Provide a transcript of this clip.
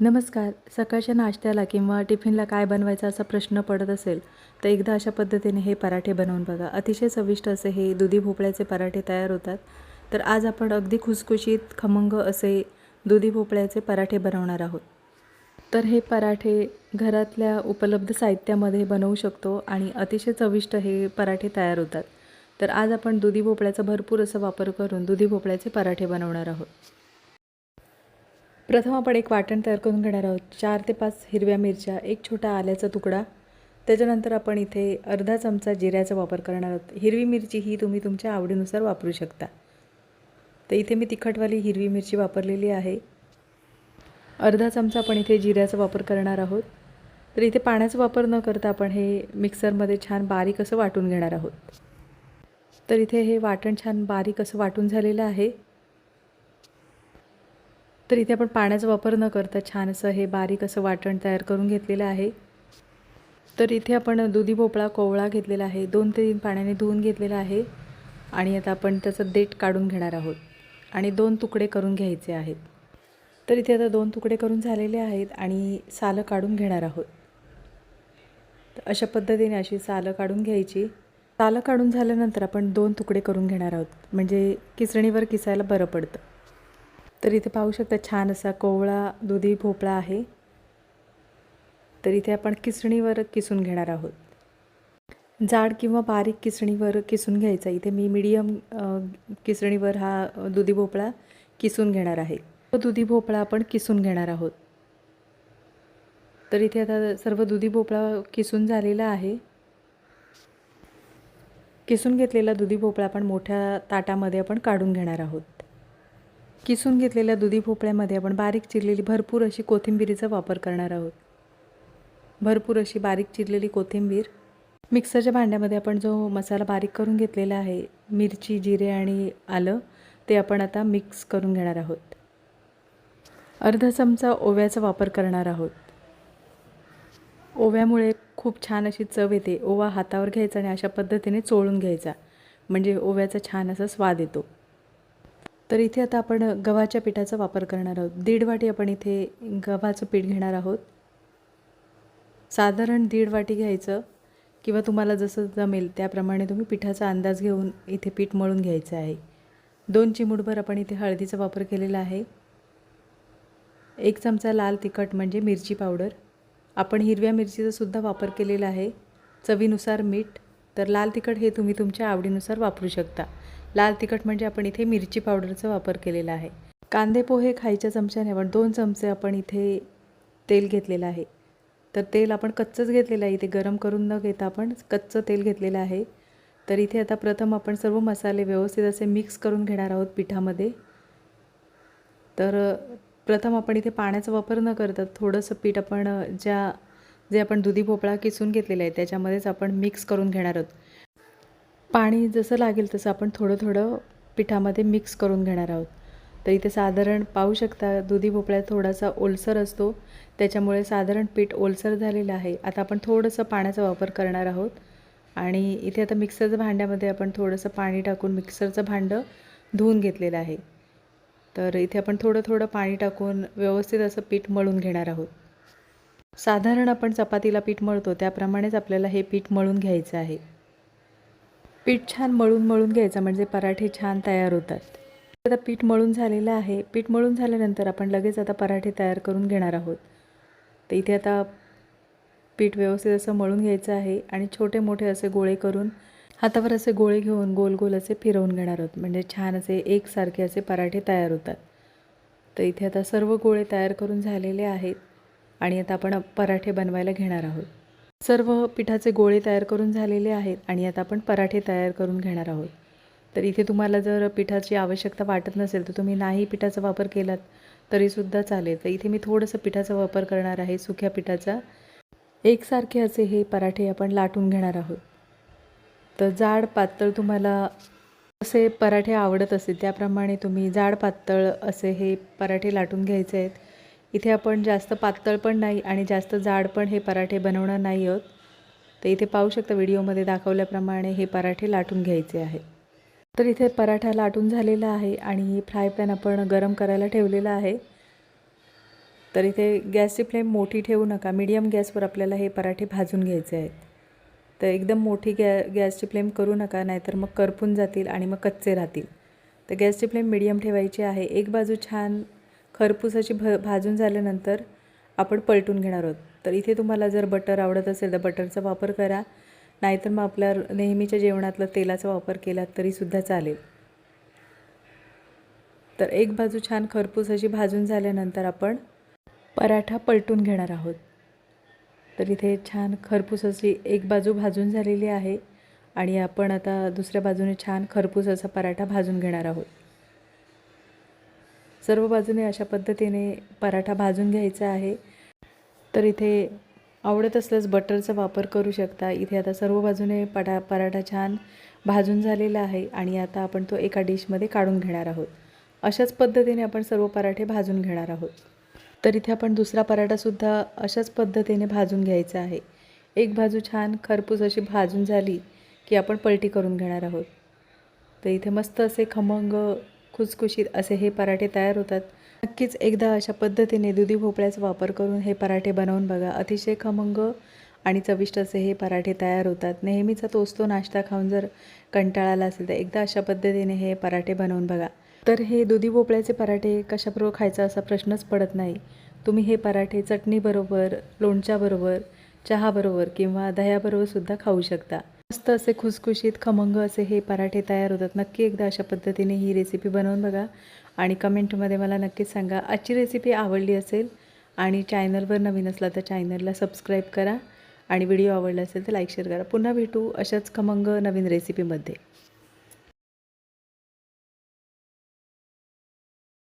नमस्कार. सकाळच्या नाश्त्याला किंवा टिफिनला काय बनवायचा असा प्रश्न पडत असेल तर एकदा अशा पद्धतीने हे पराठे बनवून बघा. अतिशय चविष्ट असे हे दुधी भोपळ्याचे पराठे तयार होतात. तर आज आपण अगदी खुसखुशीत खमंग असे दुधी भोपळ्याचे पराठे बनवणार आहोत. तर हे पराठे घरातल्या उपलब्ध साहित्यामध्ये बनवू शकतो आणि अतिशय चविष्ट हे पराठे तयार होतात. तर आज आपण दुधी भोपळ्याचा भरपूर असा वापर करून दुधी भोपळ्याचे पराठे बनवणार आहोत. प्रथम आपण एक वाटण तयार करून घेणार आहोत. चार ते पाच हिरव्या मिरच्या एक छोटा आल्याचा तुकडा. त्याच्यानंतर आपण इथे अर्धा चमचा जिऱ्याचा वापर करणार आहोत. हिरवी मिरची ही तुम्ही तुमच्या आवडीनुसार वापरू शकता. तर इथे मी तिखटवाली हिरवी मिरची वापरलेली आहे. अर्धा चमचा आपण इथे जिऱ्याचा वापर करणार आहोत. तर इथे पाण्याचा वापर न करता आपण हे मिक्सरमध्ये छान बारीक असं वाटून घेणार आहोत. तर इथे हे वाटण छान बारीक असं वाटून झालेलं आहे. तर इथे आपण पाण्याचा वापर न करता छान असं हे बारीक असं वाटण तयार करून घेतलेलं आहे. तर इथे आपण दुधी भोपळा कोवळा घेतलेला आहे. दोन ते तीन पाण्याने धुवून घेतलेला आहे. आणि आता आपण त्याचं देठ काढून घेणार आहोत. आणि दोन तुकडे करून घ्यायचे आहेत. तर इथे आता दोन तुकडे करून झालेले आहेत आणि सालं काढून घेणार आहोत. तर अशा पद्धतीने अशी सालं काढून घ्यायची. सालं काढून झाल्यानंतर आपण दोन तुकडे करून घेणार आहोत. म्हणजे किसणीवर किसायला बरं पडतं. तर इथे पाहू शकता छान असा कोवळा दुधी भोपळा आहे. तर इथे आपण किसणीवर किसून घेणार आहोत. जाड किंवा बारीक किसणीवर किसून घ्यायचा. इथे मी मीडियम किसणीवर हा दुधी भोपळा किसून घेणार आहे. तो दुधी भोपळा आपण किसून घेणार आहोत. तर इथे आता सर्व दुधी भोपळा किसून झालेला आहे. किसून घेतलेला दुधी भोपळा आपण मोठ्या ताटामध्ये आपण काढून घेणार आहोत. किसून घेतलेल्या दुधी भोपळ्यामध्ये आपण बारीक चिरलेली भरपूर अशी कोथिंबिरीचा वापर करणार आहोत. भरपूर अशी बारीक चिरलेली कोथिंबीर. मिक्सरच्या भांड्यामध्ये आपण जो मसाला बारीक करून घेतलेला आहे मिरची जिरे आणि आलं ते आपण आता मिक्स करून घेणार आहोत. अर्धा चमचा ओव्याचा वापर करणार आहोत. ओव्यामुळे खूप छान अशी चव येते. ओवा हातावर घ्यायचा आणि अशा पद्धतीने चोळून घ्यायचा. म्हणजे ओव्याचा छान असा स्वाद येतो. तर इथे आता आपण गव्हाच्या पिठाचा वापर करणार आहोत. दीड वाटी आपण इथे गव्हाचं पीठ घेणार आहोत. साधारण दीड वाटी घ्यायचं किंवा तुम्हाला जसं जमेल त्याप्रमाणे तुम्ही पिठाचा अंदाज घेऊन इथे पीठ मळून घ्यायचं आहे. दोन चिमूटभर आपण इथे हळदीचा वापर केलेला आहे. एक चमचा लाल तिखट म्हणजे मिरची पावडर. आपण हिरव्या मिरचीचा सुद्धा वापर केलेला आहे. चवीनुसार मीठ. तर लाल तिखट हे तुम्ही तुमच्या आवडीनुसार वापरू शकता. लाल तिखट म्हणजे आपण इथे मिरची पावडरचा वापर केलेला आहे. कांदे पोहे खायच्या चमच्याने आपण दोन चमचे आपण इथे तेल घेतलेलं आहे. तर तेल आपण कच्चंच घेतलेलं आहे. इथे गरम करून न घेता आपण कच्चं तेल घेतलेलं आहे. तर इथे आता प्रथम आपण सर्व मसाले व्यवस्थित असे मिक्स करून घेणार आहोत पिठामध्ये. तर प्रथम आपण इथे पाण्याचा वापर न करता थोडंसं पीठ आपण ज्या जे आपण दुधी भोपळा किसून घेतलेलं आहे त्याच्यामध्येच आपण मिक्स करून घेणार आहोत. पाणी जसं लागेल तसं आपण थोडं थोडं पिठामध्ये मिक्स करून घेणार आहोत. तर इथे साधारण पाहू शकता दुधी भोपळा थोडासा ओलसर असतो. त्याच्यामुळे साधारण पीठ ओलसर झालेलं आहे. आता आपण थोडंसं पाण्याचा वापर करणार आहोत. आणि इथे आता मिक्सरच्या भांड्यामध्ये आपण थोडंसं पाणी टाकून मिक्सरचं भांडं धुवून घेतलेलं आहे. तर इथे आपण थोडं थोडं पाणी टाकून व्यवस्थित असं पीठ मळून घेणार आहोत. साधारण आपण चपातीला पीठ मळतो. त्याप्रमाणेच आपल्याला हे पीठ मळून घ्यायचं आहे. पीठ छान मळून मळून घ्यायचं म्हणजे पराठे छान तयार होतात. आता पीठ मळून झालेलं आहे. पीठ मळून झाल्यानंतर आपण लगेच आता पराठे तयार करून घेणार आहोत. तर इथे आता पीठ व्यवस्थित असं मळून घ्यायचं आहे आणि छोटे मोठे असे गोळे करून हातावर असे गोळे घेऊन गोल गोल असे फिरवून घेणार आहोत. म्हणजे छान असे एकसारखे असे पराठे तयार होतात. तर इथे आता सर्व गोळे तयार करून झालेले आहेत आणि आता आपण पराठे बनवायला घेणार आहोत. सर्व पिठाचे गोळे तयार करून झालेले आहेत आणि आता आपण पराठे तयार करून घेणार आहोत. तर इथे तुम्हाला जर पिठाची आवश्यकता वाटत नसेल तर तुम्ही नाही पिठाचा वापर केलात तरीसुद्धा चालेल. तर इथे मी थोडंसं पिठाचा वापर करणार आहे सुक्या पिठाचा. एकसारखे असे हे पराठे आपण लाटून घेणार आहोत. तर जाड पातळ तुम्हाला असे पराठे आवडत असतील त्याप्रमाणे तुम्ही जाड पातळ असे हे पराठे लाटून घ्यायचे आहेत. इथे आपण जास्त पातळ पण नाही आणि जास्त जाड पण हे पराठे बनवणार नाही आहोत. तर इथे पाहू शकता व्हिडिओमध्ये दाखवल्याप्रमाणे हे पराठे लाटून घ्यायचे आहे. तर इथे पराठा लाटून झालेला आहे आणि फ्राय पॅन आपण गरम करायला ठेवलेला आहे. तर इथे गॅसची फ्लेम मोठी ठेवू नका. मीडियम गॅसवर आपल्याला हे पराठे भाजून घ्यायचे आहेत. तर एकदम मोठी गॅ गॅसची फ्लेम करू नका नाहीतर मग करपून जातील आणि मग कच्चे राहतील. तर गॅसची फ्लेम मिडियम ठेवायची आहे. एक बाजू छान खरपुसाची भ भाजून झाल्यानंतर आपण पलटून घेणार आहोत. तर इथे तुम्हाला जर बटर आवडत असेल तर बटरचा वापर करा. नाहीतर मग आपल्या नेहमीच्या जेवणातलं तेलाचा वापर केला तरीसुद्धा चालेल. तर एक बाजू छान खरपूस अशी भाजून झाल्यानंतर आपण पराठा पलटून घेणार आहोत. तर इथे छान खरपूस अशी एक बाजू भाजून झालेली आहे. आणि आपण आता दुसऱ्या बाजूने छान खरपूस असा पराठा भाजून घेणार आहोत. सर्व बाजूने अशा पद्धतीने पराठा भाजून घ्यायचा आहे. तर इथे आवडत असल्यास बटरचा वापर करू शकता. इथे आता सर्व बाजूने पटा पराठा छान भाजून झालेला आहे आणि आता आपण तो एका डिशमध्ये काढून घेणार आहोत. अशाच पद्धतीने आपण सर्व पराठे भाजून घेणार आहोत. तर इथे आपण दुसरा पराठासुद्धा अशाच पद्धतीने भाजून घ्यायचा आहे. एक बाजू छान खरपूस अशी भाजून झाली की आपण पलटी करून घेणार आहोत. तर इथे मस्त असे खमंग खुसखुशीत असे हे पराठे तयार होतात. नक्कीच एकदा अशा पद्धतीने दुधी भोपळ्याचा वापर करून हे पराठे बनवून बघा. अतिशय खमंग आणि चविष्ट असे हे पराठे तयार होतात. नेहमीचा तोच तो नाश्ता खाऊन जर कंटाळा आला असेल तर एकदा अशा पद्धतीने हे पराठे बनवून बघा. तर हे दुधी भोपळ्याचे पराठे कशाबरोबर खायचा असा प्रश्नच पडत नाही. तुम्ही हे पराठे चटणीबरोबर लोणच्याबरोबर चहाबरोबर किंवा दह्याबरोबरसुद्धा खाऊ शकता. मस्त असे खुसखुशीत खमंग असे हे पराठे तयार होतात. नक्की एकदा अशा पद्धतीने ही रेसिपी बनवून बघा. आणि कमेंटमध्ये मला नक्कीच सांगा. आजची रेसिपी आवडली असेल आणि चॅनलवर नवीन असला तर चॅनलला सबस्क्राईब करा. आणि व्हिडिओ आवडला असेल तर लाईक शेअर करा. पुन्हा भेटू अशाच खमंग नवीन रेसिपीमध्ये